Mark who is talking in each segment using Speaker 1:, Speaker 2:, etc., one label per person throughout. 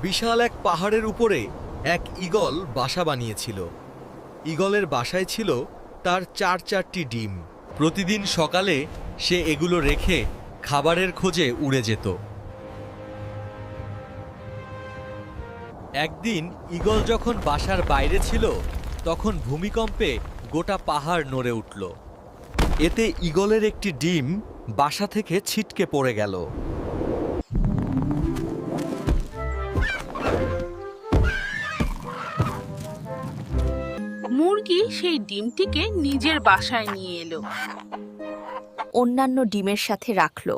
Speaker 1: বিশাল এক পাহাড়ের উপরে এক ঈগল বাসা বানিয়েছিল। ঈগলের বাসায় ছিল তার চার চারটি ডিম। প্রতিদিন সকালে সে এগুলো রেখে খাবারের খোঁজে উড়ে যেত। একদিন ঈগল যখন বাসার বাইরে ছিল, তখন ভূমিকম্পে গোটা পাহাড় নড়ে উঠল। এতে ঈগলের একটি ডিম বাসা থেকে ছিটকে পড়ে গেল।
Speaker 2: মুরগি সেই ডিমটিকে নিজের বাসায় নিয়ে এলো।
Speaker 3: অন্যান্য ডিমের সাথে রাখল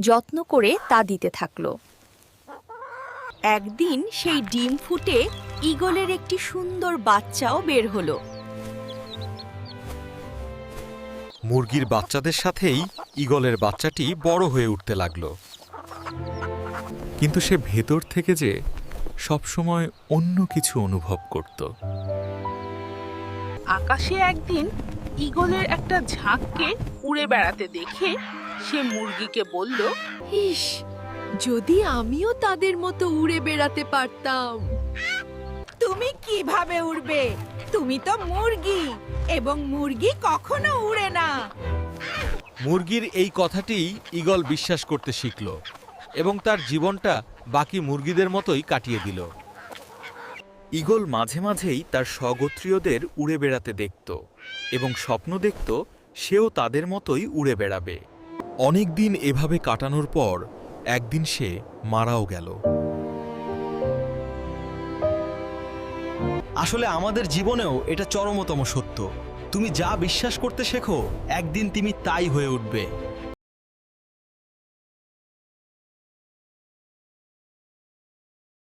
Speaker 3: যত্ন করে তা দিতে থাকল। একদিন সেই ডিম ফুটে ঈগলের একটি সুন্দর বাচ্চাও বের হলো।
Speaker 1: মুরগির বাচ্চাদের সাথেই ঈগলের বাচ্চাটি বড় হয়ে উঠতে লাগল। কিন্তু সে ভেতর থেকে যে সবসময় অন্য কিছু অনুভব করত।
Speaker 2: আকাশে একদিন ঈগলের একটা ঝাঁককে উড়ে বেড়াতে দেখে সে মুরগিকে বলল
Speaker 4: ইস যদি আমিও তাদের মতো উড়ে বেড়াতে পারতাম।
Speaker 5: তুমি কীভাবে উড়বে? তুমি তো মুরগি এবং মুরগি কখনো উড়ে না।
Speaker 1: মুরগির এই কথাটি ঈগল বিশ্বাস করতে শিখল এবং তার জীবনটা বাকি মুরগিদের মতোই কাটিয়ে দিল। ঈগল মাঝে মাঝেই তার স্বগোত্রীয়দের উড়ে বেড়াতে দেখত এবং স্বপ্ন দেখত সেও তাদের মতোই উড়ে বেড়াবে। অনেক দিন এভাবে কাটানোর পর একদিন সে মারাও গেল।
Speaker 6: আসলে আমাদের জীবনেও এটা চরমতম সত্য। তুমি যা বিশ্বাস করতে শেখো, একদিন তুমি তাই হয়ে উঠবে।